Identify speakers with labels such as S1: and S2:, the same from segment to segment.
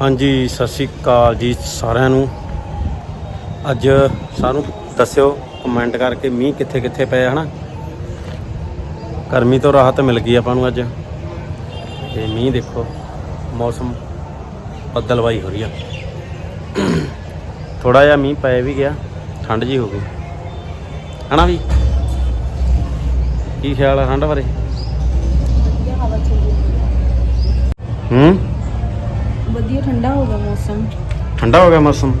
S1: ਹਾਂਜੀ ਸਤਿ ਸ਼੍ਰੀ ਅਕਾਲ ਜੀ ਸਾਰਿਆਂ ਨੂੰ। ਅੱਜ ਸਾਨੂੰ ਦੱਸਿਓ ਕਮੈਂਟ ਕਰਕੇ ਮੀਂਹ ਕਿੱਥੇ ਕਿੱਥੇ ਪਿਆ ਹਨਾ? ਗਰਮੀ ਤੋਂ ਰਾਹਤ ਮਿਲ ਗਈ ਆਪਾਂ ਨੂੰ ਅੱਜ। ਤੇ ਮੀਂਹ ਦੇਖੋ ਮੌਸਮ ਬੱਦਲਵਾਈ ਹੋ ਰਹੀ ਆ। ਥੋੜਾ ਜਿਹਾ ਮੀਂਹ ਪੈ ਵੀ ਗਿਆ ਠੰਡ ਜੀ ਹੋ ਗਈ। ਹਨਾ ਵੀ? ਕੀ ਖਿਆਲ ਆ ਠੰਡ ਬਾਰੇ? ਹੂੰ?
S2: ਠੰਡਾ ਹੋ ਗਿਆ ਮੌਸਮ?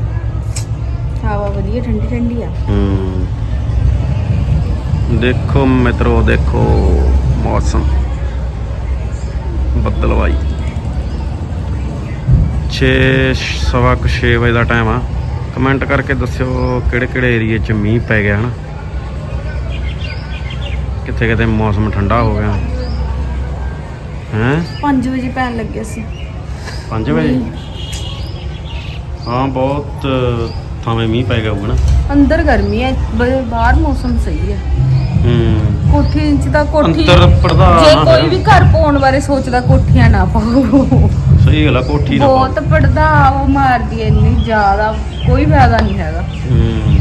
S2: ਹਵਾ ਵਧੀਆ ਠੰਡੀ ਠੰਡੀ ਆ।
S1: ਹੂੰ। ਦੇਖੋ ਮਿੱਤਰੋ ਦੇਖੋ ਮੌਸਮ। ਬੱਦਲਵਾਈ। 6 ਸਵਾ ਕੁ 6 ਵਜੇ ਦਾ ਟਾਈਮ ਆ। ਕਮੈਂਟ ਕਰਕੇ ਦੱਸਿਓ ਕਿਹੜੇ ਕਿਹੜੇ ਏਰੀਏ 'ਚ ਮੀਂਹ ਪੈ ਗਿਆ ਹਨਾ। ਕਿੱਥੇ ਕਿਤੇ ਮੌਸਮ ਠੰਡਾ ਹੋ ਗਿਆ। ਹੈਂ?
S2: 5 ਵਜੇ ਪੈਣ ਲੱਗਿਆ ਸੀ।
S1: 5 ਵਜੇ? ਹਾਂ ਬਹੁਤ ਥਾਵੇਂ ਮੀਂਹ ਪੈ ਗਿਆ ਹੋਊਗਾ ਨਾ।
S2: ਅੰਦਰ ਗਰਮੀ ਹੈ ਬ- ਬਾਹਰ ਮੌਸਮ ਸਹੀ ਹੈ।
S1: ਹੂੰ।
S2: ਕੋਠੀ ਚ ਤਾਂ ਕੋਠੀ
S1: ਅੰਦਰ ਪ੍ਰਧਾਨ
S2: ਜੇ ਕੋਈ। ਵੀ ਘਰ ਪਾਉਣ ਬਾਰੇ ਸੋਚਦਾ ਕੋਠੀਆਂ ਨਾ ਪਾਓ।
S1: ਸਹੀ ਗੱਲ ਆ ਕੋਠੀ ਦਾ
S2: ਬਹੁਤ ਪੜਦਾ ਉਹ ਮਾਰਦੀ ਹੈ ਇੰਨੀ ਜ਼ਿਆਦਾ ਕੋਈ ਫਾਇਦਾ ਨਹੀਂ ਹੈਗਾ।
S1: ਹੂੰ।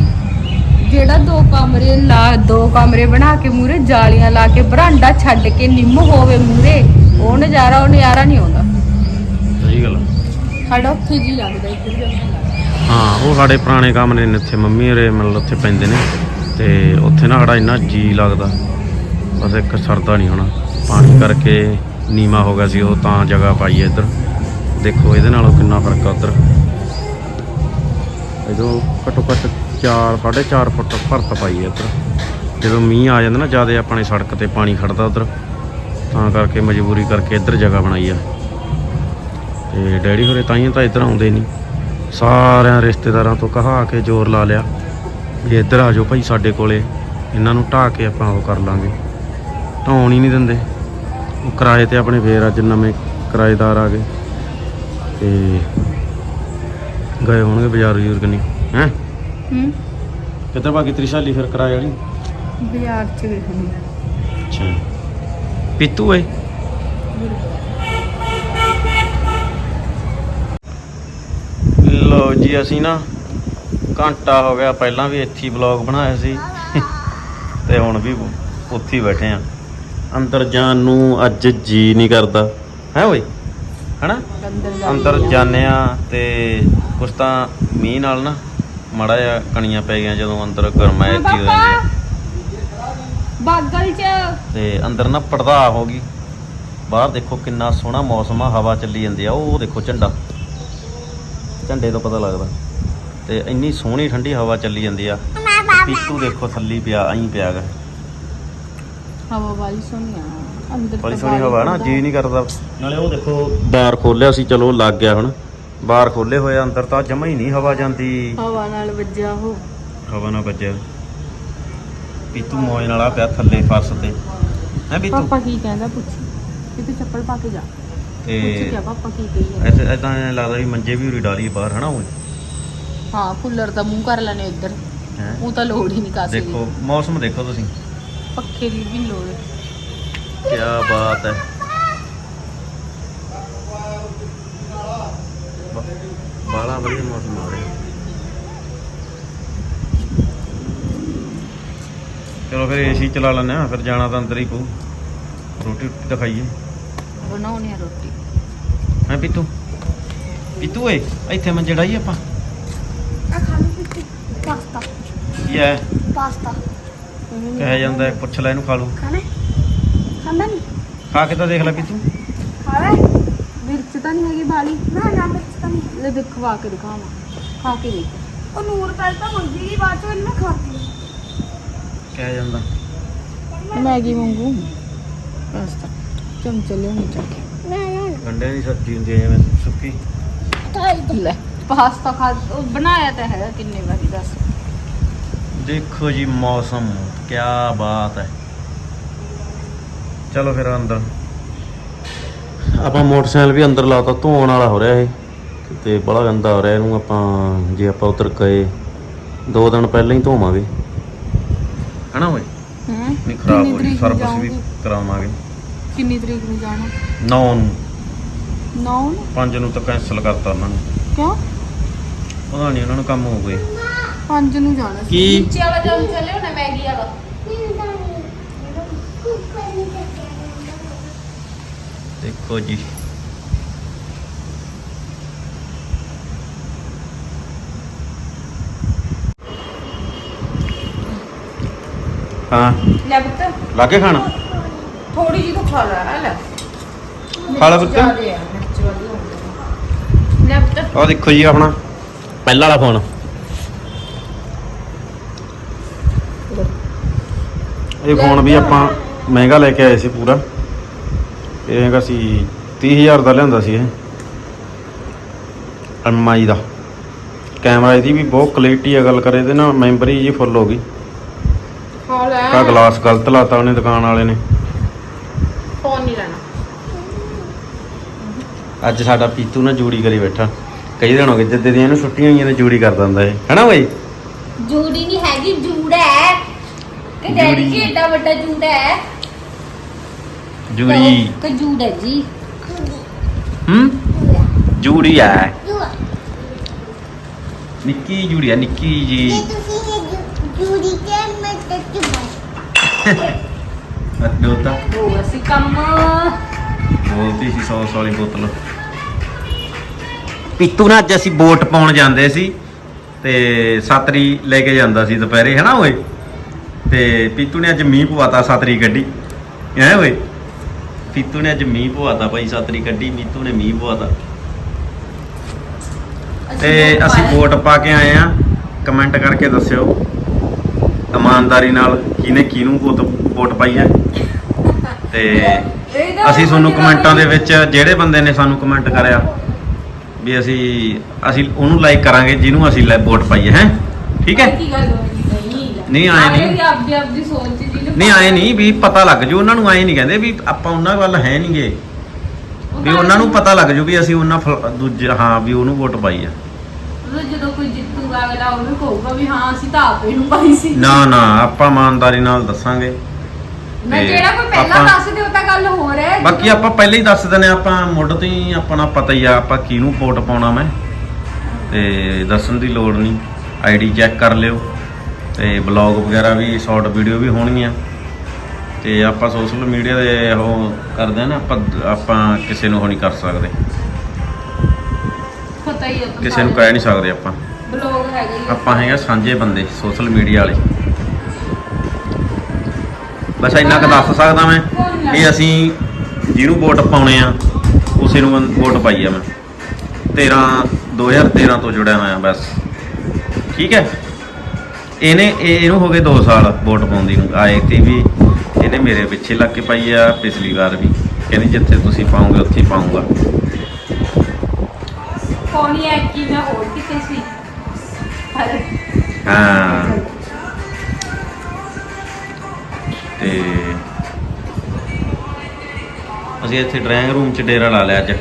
S2: ਜਿਹੜਾ ਦੋ ਕਮਰੇ ਲਾ ਦੋ ਕਮਰੇ ਬਣਾ ਕੇ ਮੂਰੇ ਜਾਲੀਆਂ ਲਾ ਕੇ ਬਰਾਂਡਾ ਛੱਡ ਕੇ ਨਿੰਮ ਹੋਵੇ ਮੂਰੇ ਉਹ ਨਜ਼ਾਰਾ ਉਹ ਨਜ਼ਾਰਾ ਨਹੀਂ ਆਉਂਦਾ। ਸਾਡਾ ਉੱਥੇ ਜੀ ਲੱਗਦਾ ਇੱਧਰ ਜੰਗਲ
S1: ਹਾਂ, ਉਹ ਸਾਡੇ ਪੁਰਾਣੇ ਕੰਮ ਨੇ ਇੱਥੇ, ਮੰਮੀ ਹਰੇ ਮਤਲਬ ਉੱਥੇ ਪੈਂਦੇ ਨੇ। ਤੇ ਉੱਥੇ ਨਾ ਸਾਡਾ ਇੰਨਾ ਜੀ ਲੱਗਦਾ। ਬਸ ਇੱਕ ਸਰਦਾ ਨਹੀਂ ਹੋਣਾ। ਪਾਣੀ ਕਰਕੇ ਨੀਮਾ ਹੋ ਗਿਆ ਸੀ ਉਹ, ਤਾਂ ਜਗ੍ਹਾ ਪਾਈ ਇੱਧਰ। ਦੇਖੋ, ਇਹਦੇ ਨਾਲੋਂ ਕਿੰਨਾ ਫ਼ਰਕ ਆ ਉੱਧਰ। ਜਦੋਂ ਘੱਟੋ ਘੱਟ 4 4.5 ਫੁੱਟ ਭਰਤ ਪਾਈ ਹੈ ਇੱਧਰ। ਜਦੋਂ ਮੀਂਹ ਆ ਜਾਂਦਾ ਨਾ, ਜ਼ਿਆਦਾ ਆਪਣੇ ਸੜਕ ਤੇ ਪਾਣੀ ਖੜਦਾ ਉੱਧਰ। ਤਾਂ ਕਰਕੇ ਮਜਬੂਰੀ ਕਰਕੇ ਇੱਧਰ ਜਗ੍ਹਾ ਬਣਾਈ ਆ। ਤੇ ਡੈਡੀ ਹੋਰੇ ਤਾਈਆਂ ਤਾਂ ਇੱਧਰ ਆਉਂਦੇ ਨਹੀਂ। ਸਾਰਿਆਂ ਰਿਸ਼ਤੇਦਾਰਾਂ ਤੋਂ ਕਹਾ ਕੇ ਜ਼ੋਰ ਲਾ ਲਿਆ ਵੀ ਇੱਧਰ ਆ ਜਾਓ ਭਾਈ ਸਾਡੇ ਕੋਲੇ ਇਹਨਾਂ ਨੂੰ ਢਾਹ ਕੇ ਆਪਾਂ ਉਹ ਕਰ ਲਾਂਗੇ। ਢਾਉਣ ਹੀ ਨਹੀਂ ਦਿੰਦੇ। ਉਹ ਕਿਰਾਏ ਤੇ ਆਪਣੇ ਫੇਰ ਅੱਜ ਨਵੇਂ ਕਿਰਾਏਦਾਰ ਆ ਗਏ ਤੇ ਗਏ ਹੋਣਗੇ ਬਾਜ਼ਾਰ ਬਜ਼ੁਰਗ ਨਹੀਂ। ਹੈ?
S2: ਹੂੰ।
S1: ਕਿੱਧਰ ਬਾਕੀ ਤ੍ਰਿਸ਼ਾਲੀ ਫਿਰ ਕਿਰਾਏ ਵਾਲੀ?
S2: ਬਾਜ਼ਾਰ ਚ ਵੇਖਣੀ
S1: ਅੱਛਾ। ਪੀਤੂ ਏ ਲੋ ਜੀ ਅਸੀਂ ਨਾ ਘੰਟਾ ਹੋ ਗਿਆ ਪਹਿਲਾਂ ਵੀ ਇੱਥੇ ਵਲੌਗ ਬਣਾਇਆ ਸੀ। ਤੇ ਹੁਣ ਵੀ ਉੱਥੇ ਬੈਠੇ ਆ ਅੰਦਰ ਜਾਣ ਨੂੰ ਅੱਜ ਜੀ ਨਹੀਂ ਕਰਦਾ। ਹੈ ਓਏ ਹਨਾ?
S2: ਅੰਦਰ ਜਾ
S1: ਜਾਂਦੇ ਆ ਤੇ ਕੁਛ ਤਾਂ ਮੀਂਹ ਨਾਲ ਨਾ ਮੜਾ ਜਿਹਾ ਕਣੀਆਂ ਪੈ ਗਈਆਂ ਜਦੋਂ ਅੰਦਰ ਗਰਮਾਇਸ਼ ਜੀ ਹੋ ਜਾਂਦੀ
S2: ਬਾਗਲ ਚ।
S1: ਤੇ ਅੰਦਰ ਨਾ ਪਰਦਾ ਹੋ ਗਈ। ਬਾਹਰ ਦੇਖੋ ਕਿੰਨਾ ਸੋਹਣਾ ਮੌਸਮ ਆ ਹਵਾ ਚੱਲੀ ਜਾਂਦੀ ਆ ਉਹ ਦੇਖੋ ਝੰਡਾ। ਝੰਡੇ ਤੋਂ ਪਤਾ ਲੱਗਦਾ। ਤੇ ਇੰਨੀ ਸੋਹਣੀ ਠੰਡੀ ਹਵਾ ਚੱਲੀ ਜਾਂਦੀ ਆ। ਪੀਤੂ ਦੇਖੋ ਥੱਲੀ ਪਿਆ ਐਂ ਪਿਆ ਗਾ।
S2: ਹਵਾ ਵਾਲੀ ਸੋਹਣੀ ਆ। ਅੰਦਰ
S1: ਬੜੀ ਸੋਹਣੀ
S2: ਬਾਹਰ
S1: ਹਵਾ ਨਾ। ਜੀ ਨਹੀਂ ਕਰਦਾ। ਨਾਲੇ ਉਹ ਦੇਖੋ ਬਾਰ ਖੋਲਿਆ ਸੀ ਚਲੋ ਲੱਗ ਗਿਆ ਹੁਣ। ਬਾਰ ਖੋਲੇ ਹੋਏ ਅੰਦਰ ਤਾਂ ਜਮਾ ਹੀ ਨਹੀਂ ਹਵਾ ਜਾਂਦੀ।
S2: ਹਵਾ ਨਾਲ ਵੱਜਿਆ ਉਹ।
S1: ਹਵਾ ਨਾ ਵੱਜਿਆ। ਪੀਤੂ ਮੌਜ ਨਾਲ ਆ ਪਿਆ ਥੱਲੇ ਫਰਸ਼ ਤੇ। ਹੈ ਪੀਤੂ?
S2: ਪਾਪਾ ਕੀ ਕਹਿੰਦਾ ਪੁੱਛ। ਕਿ ਤੂੰ ਚੱਪਲ ਪਾ ਕੇ ਜਾ।
S1: ਤੇ
S2: ਕਿਆ ਪਾਪਾ ਕੀ ਕਹੀ
S1: ਐਸੇ ਐਦਾਂ ਲੱਗਦਾ ਵੀ ਮੰਜੇ ਵੀ ਉਰੀ ਡਾਲੀ ਬਾਹਰ ਹਨਾ ਉਹ?
S2: ਹਾਂ ਕੂਲਰ ਦਾ ਮੂੰਹ ਕਰ ਲੈਣੇ ਇੱਧਰ
S1: ਹੈ?
S2: ਉਹ ਤਾਂ ਲੋੜ ਹੀ ਨਹੀਂ ਕਾਸੇ
S1: ਦੇਖੋ ਮੌਸਮ ਦੇਖੋ ਤੁਸੀਂ।
S2: ਪੱਖੇ ਦੀ ਵੀ ਨੀ ਲੋੜ
S1: ਕੀ ਬਾਤ ਹੈ। ਬਾਲਾ ਵਧੀਆ ਮੌਸਮ ਆ ਰਿਹਾ। ਚਲੋ ਫਿਰ ਏਸੀ ਚਲਾ ਲੈਂਦੇ ਆ ਫਿਰ ਜਾਣਾ ਤਾਂ ਅੰਦਰ ਹੀ ਪਊ। ਰੋਟੀ ਰੋਟੀ ਤਾਂ ਖਾਈਏ।
S2: ਬਣਾਉਣੀ ਆ ਰੋਟੀ।
S1: ਹੈ ਪੀਤੂ? ਪੀਤੂ ਏ ਇੱਥੇ ਮੰਜੇ ਡਾਈ ਆਪਾਂ।
S3: ਆ ਖਾਣਾ ਪਿੱਛੇ ਪਾਸਤਾ।
S1: ਕੀ ਹੈ?
S3: ਪਾਸਤਾ।
S1: ਕਹਿ ਜਾਂਦਾ ਹੈ, ਪੁੱਛ ਲੈ ਇਹਨੂੰ ਖਾ ਲੂ
S3: ਖਾਣਾ ਖਾਂਦਾ ਨਹੀਂ?
S1: ਖਾ ਕੇ ਤਾਂ ਦੇਖ ਲੈ ਪੀਤੂ।
S3: ਖਾਵੇ
S2: ਮਿਰਚ ਤਾਂ ਨਹੀਂ ਹੈਗੀ ਬਾਲੀ।
S3: ਨਾ ਨਾ ਮਿਰਚ ਤਾਂ ਨਹੀਂ।
S2: ਲੈ ਦਿਖਵਾ ਕੇ ਦਿਖਾਵਾਂ। ਖਾ ਕੇ ਦੇਖ।
S3: ਉਹ ਨੂਰ ਪਹਿਲ ਤਾਂ ਮੰਗੀ ਗਈ ਬਾਅਦ ਚੋਂ ਇਹਨੂੰ ਖਾਤੀ
S1: ਕਹਿ ਜਾਂਦਾ।
S2: ਮੈਗੀ ਵਾਂਗੂ। ਪਾਸਤਾ। ਚਮਚੇ ਲਿਆਉਣੀ ਚੱਕ
S3: ਨਾ ਨਾ
S1: ਗੰਡੇ ਦੀ ਸਬਜ਼ੀ ਹੁੰਦੀ ਹੈ ਜਿਵੇਂ ਸੁੱਕੀ।
S3: ਤਾਈ
S2: ਲੈ ਪਾਸਤਾ ਖਾ ਉਹ ਬਣਾਇਆ ਤਾਂ ਹੈਗਾ ਕਿੰਨੇ ਵਾਰੀ ਦੱਸ।
S1: ਦੇਖੋ ਜੀ ਮੌਸਮ ਕੀ ਬਾਤ ਹੈ। ਚਲੋ ਫਿਰ ਅੰਦਰ। ਆਪਾਂ ਮੋਟਰਸਾਈਕਲ ਵੀ ਅੰਦਰ ਲਾਤਾ ਧੋਣ ਵਾਲਾ ਹੋ ਰਿਹਾ ਇਹ। ਤੇ ਬੜਾ ਗੰਦਾ ਹੋ ਰਿਹਾ ਇਹਨੂੰ ਆਪਾਂ ਜੇ ਆਪਾਂ ਉਧਰ ਗਏ ਦੋ ਦਿਨ ਪਹਿਲਾਂ ਹੀ ਧੋਵਾਂਗੇ। ਹਨਾ ਓਏ?
S2: ਹੂੰ।
S1: ਨਹੀਂ ਖਰਾਬ ਹੋ ਰਹੀ ਸਰਵਿਸ ਵੀ? ਕਰਾਵਾਂਗੇ।
S2: ਕਿੰਨੀ ਤਰੀਕ ਨੂੰ ਜਾਣਾ?
S1: 9 ਨੂੰ।
S2: ਨੌ
S1: ਪੰਜ ਨੂੰ ਤਾਂ ਕੈਨਸਲ ਕਰਤਾ ਉਹਨਾਂ ਨੇ।
S2: ਕਿਉਂ?
S1: ਪਤਾ ਨਹੀਂ ਉਹਨਾਂ ਨੂੰ ਕੰਮ ਹੋ ਗਏ।
S2: ਪੰਜ ਨੂੰ ਜਾਣਾ ਸੀ।
S1: ਕੀ?
S2: ਨੀਚੇ ਵਾਲਾ ਜਮ ਚੱਲਿਓ ਨਾ ਮੈਗੀ ਵਾਲਾ।
S1: ਦੇਖੋ ਜੀ। ਹਾਂ।
S2: ਲੈ ਪੁੱਤ।
S1: ਲਾਗੇ ਖਾਣਾ?
S2: ਥੋੜੀ ਜਿਹੀ ਤਾਂ ਖਾ ਲੈ ਆ ਲੈ।
S1: ਖਾ ਲੈ ਪੁੱਤ।
S2: ਜ਼ਿਆਦੇ ਆ, ਮਿਰਚ ਵਾਲੀ ਹੋਣੀ ਆ। ਲੈ ਪੁੱਤ।
S1: ਆਹ ਦੇਖੋ ਜੀ ਆਪਣਾ। ਪਹਿਲਾ ਵਾਲਾ ਫੋਨ ਇਹ ਫੋਨ ਵੀ ਆਪਾਂ ਮਹਿੰਗਾ ਲੈ ਕੇ ਆਏ ਸੀ ਪੂਰਾ। ਇਹ ਹੈਗਾ ਸੀ 30000 ਦਾ ਲਿਆਂਦਾ ਸੀ ਇਹ। ਐਮਆਈ ਦਾ। ਕੈਮਰਾ ਇਹਦੀ ਵੀ ਬਹੁਤ ਕੁਆਲਿਟੀ ਆ ਗੱਲ ਕਰੇ ਤੇ ਨਾ ਮੈਮਰੀ ਜੀ ਫੁੱਲ ਹੋ ਗਈ।
S2: ਖਾ ਲੈ।
S1: ਕਾ ਗਲਾਸ ਗਲਤ ਲਾਤਾ ਉਹਨੇ ਦੁਕਾਨ ਵਾਲੇ ਨੇ
S2: ਫੋਨ ਨਹੀਂ ਲੈਣਾ
S1: ਅੱਜ ਸਾਡਾ ਪੀਤੂ ਨਾ ਜੂੜੀ ਕਰੀ ਬੈਠਾ। ਕਈ ਦਿਨ ਹੋ ਗਏ ਜਿੱਦੇ ਦੀਆਂ ਇਹਨੂੰ ਛੁੱਟੀਆਂ ਹੋਈਆਂ ਨੇ ਜੂੜੀ ਕਰ ਦਿੰਦਾ ਇਹ। ਹੈਨਾ ਬਈ?
S2: ਜੂੜੀ ਨਹੀਂ ਹੈਗੀ ਜੂੜਾ ਹੈ। ਕਿ ਡੈਡੀ ਜੀ
S1: ਜੂੜੀ।
S2: ਏਡਾ ਵੱਡਾ ਜੂੜਾ ਹੈ।
S1: ਜੂੜੀ।
S2: ਕਿ ਜੂੜਾ ਜੀ।
S1: ਹੂੰ? ਜੂੜੀ। ਆ ਨਿੱਕੀ ਜੂੜੀ ਆ ਨਿੱਕੀ ਜੀ ਅਦੋਤਾ
S2: ਹੋ ਅਸੀਂ ਕੰਮ।
S1: ਬੋਲਦੀ ਸੀ 100 ਵਾਲੀ ਬੋਤਲ। ਪੀਤੂ ਨਾਲ ਅੱਜ ਅਸੀਂ ਵੋਟ ਪਾਉਣ ਜਾਂਦੇ ਸੀ ਤੇ ਸਤਰੀ ਲੈ ਕੇ ਜਾਂਦਾ ਸੀ ਦੁਪਹਿਰੇ ਹੈਨਾ ਓਏ? ਤੇ ਪੀਤੂ ਨੇ ਅੱਜ ਮੀਂਹ ਪਵਾਤਾ ਸਤਰੀ ਗੱਡੀ। ਹੈ ਓਏ? ਪੀਤੂ ਨੇ ਅੱਜ ਮੀਂਹ ਪਵਾਤਾ ਭਾਈ ਸਤਰੀ ਗੱਡੀ ਮੀਤੂ ਨੇ ਮੀਂਹ ਪਵਾਤਾ। ਤੇ ਅਸੀਂ ਵੋਟ ਪਾ ਕੇ ਆਏ ਆ। ਕਮੈਂਟ ਕਰਕੇ ਦੱਸਿਓ ਇਮਾਨਦਾਰੀ ਨਾਲ ਕਿਹਨੇ ਕਿਹਨੂੰ ਵੋਟ ਵੋਟ ਪਾਈ ਹੈ। ਤੇ ਅਸੀਂ ਤੁਹਾਨੂੰ ਕਮੈਂਟਾਂ ਦੇ ਵਿੱਚ ਜਿਹੜੇ ਬੰਦੇ ਨੇ ਸਾਨੂੰ ਕਮੈਂਟ ਕਰਿਆ ਵੀ ਅਸੀਂ ਅਸੀਂ ਉਹਨੂੰ ਲਾਈਕ ਕਰਾਂਗੇ ਜਿਹਨੂੰ ਅਸੀਂ ਲੈ ਵੋਟ ਪਾਈਏ ਹੈ? ਠੀਕ ਹੈ?
S2: ਕੀ ਗੱਲ ਹੋਈ ਨਹੀਂ
S1: ਨਹੀਂ, ਆਏਂ ਨਹੀਂ।
S2: ਆਏਂ ਆਪਦੀ ਆਪਦੀ ਸੋਚ ਜਿਹਨੂੰ
S1: ਨਹੀਂ ਆਏ ਨਹੀਂ ਵੀ ਪਤਾ ਲੱਗ ਜੂ ਉਹਨਾਂ ਨੂੰ ਆਏ ਨਹੀਂ ਕਹਿੰਦੇ ਵੀ ਆਪਾਂ ਉਹਨਾਂ ਵੱਲ ਹੈ ਨਹੀਂਗੇ। ਵੀ ਉਹਨਾਂ ਨੂੰ ਪਤਾ ਲੱਗ ਜੂ ਵੀ ਅਸੀਂ ਉਹਨਾਂ ਦੂਜੇ ਹਾਂ ਵੀ ਉਹਨੂੰ ਵੋਟ ਪਾਈ ਆ।
S2: ਜਦੋਂ ਕੋਈ ਜਿੱਤੂਗਾ ਅਗਲਾ ਉਹਨੂੰ ਕਹੂਗਾ ਵੀ ਹਾਂ ਅਸੀਂ ਤਾਂ ਆਪੇ ਨੂੰ ਪਾਈ ਸੀ।
S1: ਨਾ ਨਾ ਆਪਾਂ ਇਮਾਨਦਾਰੀ ਨਾਲ ਦੱਸਾਂਗੇ।
S2: ਮੈਂ
S1: ਤੇ
S2: ਜਿਹੜਾ ਕੋਈ ਪਹਿਲਾਂ
S1: ਆਪਾਂ-
S2: ਦੱਸ ਦਿਓ ਤਾਂ ਗੱਲ ਹੋਰ ਹੈ
S1: ਬਾਕੀ ਆਪਾਂ ਪਹਿਲਾਂ ਹੀ ਦੱਸ ਦਿੰਦੇ ਹਾਂ, ਆਪਾਂ ਮੁੱਢ ਤੋਂ ਹੀ ਆਪਣਾ ਪਤਾ ਹੀ ਆ ਆਪਾਂ ਕਿਹਨੂੰ ਵੋਟ ਪਾਉਣਾ ਮੈਂ। ਤੇ ਦੱਸਣ ਦੀ ਲੋੜ ਨਹੀਂ ਆਈਡੀ ਚੈੱਕ ਕਰ ਲਿਓ ਤੇ ਬਲੌਗ ਵਗੈਰਾ ਵੀ ਸ਼ਾਰਟ ਵੀਡੀਓ ਵੀ ਹੋਣਗੀਆਂ। ਤੇ ਆਪਾਂ ਸੋਸ਼ਲ ਮੀਡੀਆ ਦੇ ਉਹ ਕਰਦੇ ਆ ਨਾ ਆਪਾਂ ਆਪਾਂ ਕਿਸੇ ਨੂੰ ਉਹ ਨਹੀਂ ਕਰ ਸਕਦੇ।
S2: ਪਤਾ ਹੀ ਹੈ
S1: ਕਿਸੇ ਨੂੰ ਕਹਿ ਨਹੀਂ ਸਕਦੇ ਆਪਾਂ।
S2: ਬਲੌਗ ਹੈਗਾ ਹੀ ਆ।
S1: ਆਪਾਂ ਹੈਗਾ ਸਾਂਝੇ ਬੰਦੇ ਸੋਸ਼ਲ ਮੀਡੀਆ ਵਾਲੇ। ਬਸ ਇੰਨਾ ਕੁ ਦੱਸ ਸਕਦਾ ਮੈਂ ਵੀ ਅਸੀਂ ਜਿਹਨੂੰ ਵੋਟ ਪਾਉਣੇ ਆ ਉਸੇ ਨੂੰ ਵੋਟ ਪਾਈ ਆ ਮੈਂ। 13 2013 ਤੋਂ ਜੁੜਿਆ ਹੋਇਆ ਬਸ। ਠੀਕ ਹੈ? ਇਹਨੇ ਇਹ- ਇਹਨੂੰ ਹੋ ਗਏ 2 ਸਾਲ ਵੋਟ ਪਾਉਂਦੀ ਨੂੰ। ਆਏ ਤੇ ਵੀ ਇਹਨੇ ਮੇਰੇ ਪਿੱਛੇ ਲੱਗ ਕੇ ਪਾਈ ਆ ਪਿਛਲੀ ਵਾਰ ਵੀ। ਕਹਿੰਦੀ ਜਿੱਥੇ ਤੁਸੀਂ ਪਾਉਂਗੇ ਉੱਥੇ ਪਾਉਂਗਾ।
S2: ਕੌਣੀ ਹੈ ਕਿ ਮੈਂ ਹੋਰ ਕਿਤੇ ਸੀ?
S1: ਹਾਂ। ਤੇ ਅਸੀਂ ਇੱਥੇ ਡਰਾਇੰਗ ਰੂਮ 'ਚ ਡੇਰਾ ਲਾ ਲਿਆ ਅੱਜ।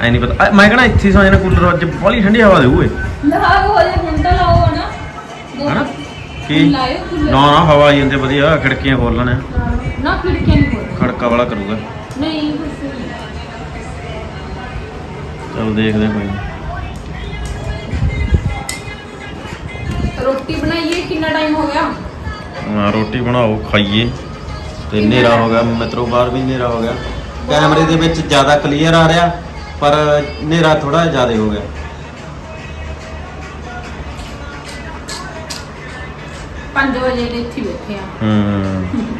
S1: ਐ ਨਹੀਂ ਪਤਾ। ਅ, ਮੈਂ ਕਹਣਾ ਇੱਥੇ ਸੌਂ ਜਾਣਾ ਕੂਲਰ ਅੱਜ ਬੜੀ ਠੰਡੀ ਹਵਾ ਦੇਊ ਏ
S2: ਲਹਾਗ ਹੋ ਜਾ ਹੁਣ ਤਾਂ ਲਾਓ ਨਾ। ਦੋ-
S1: ਹਨਾ? ਕੀ?
S2: ਹੁਣ ਲਾਇਓ ਕੂਲਰ।
S1: ਨਾ ਨਾ ਹਵਾ ਆਈ ਜਾਂਦੇ ਵਧੀਆ ਖਿੜਕੀਆਂ ਖੋਲ ਲੈਣੇ
S2: ਨਾ ਖਿੜਕੀਆਂ ਨਹੀਂ ਖੋਲ੍ਹਣੀ।
S1: ਖੜਕਾ ਵਾਲਾ ਕਰੂਗਾ।
S2: ਨਹੀਂ ਕੁਛ ਨਹੀਂ
S1: ਚਲ ਦੇਖਦੇ ਹਾਂ ਕੋਈ ਨੀ।
S2: ਰੋਟੀ ਬਣਾਈਏ ਕਿੰਨਾ ਟਾਈਮ ਹੋ ਗਿਆ?
S1: ਹਾਂ ਰੋਟੀ ਬਣਾਓ ਖਾਈਏ। ਤੇ ਹਨੇਰਾ ਹੋ ਗਿਆ। ਮਿੱਤਰੋ ਬਾਹਰ ਵੀ ਹਨੇਰਾ ਹੋ ਗਿਆ। ਕੈਮਰੇ ਦੇ ਵਿੱਚ ਜ਼ਿਆਦਾ ਕਲੀਅਰ ਆ ਰਿਹਾ ਪਰ ਹਨੇਰਾ ਥੋੜਾ ਜ਼ਿਆਦਾ ਹੋ ਗਿਆ।
S2: 5 ਵਜੇ ਦੇ ਇੱਥੇ ਬੈਠੇ ਆ।
S1: ਹੂੰ।